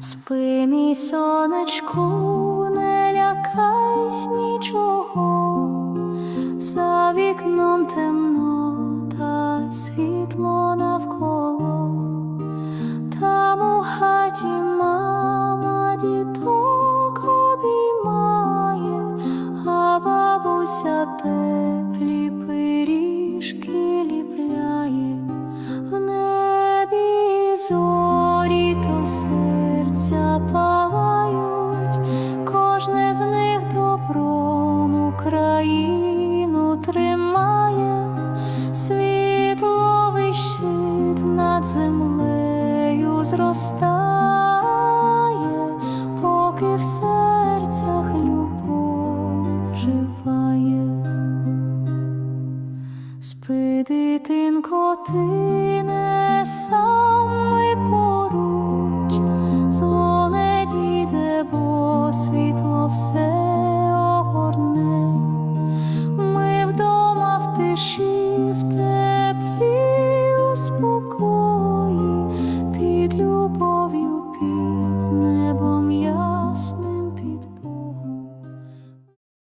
Спи, мій сонечку, не лякайсь нічого, за вікном темно та світло навколо, там у хаті мама діток обіймає, а бабуся теплі пиріжки ліпляє. В небі зорі то серця палають, кожне з них добром Україну тримає, світловий щит над землею зростає, поки в серцях любов живає. Спи, дитинко, ти не сам. все.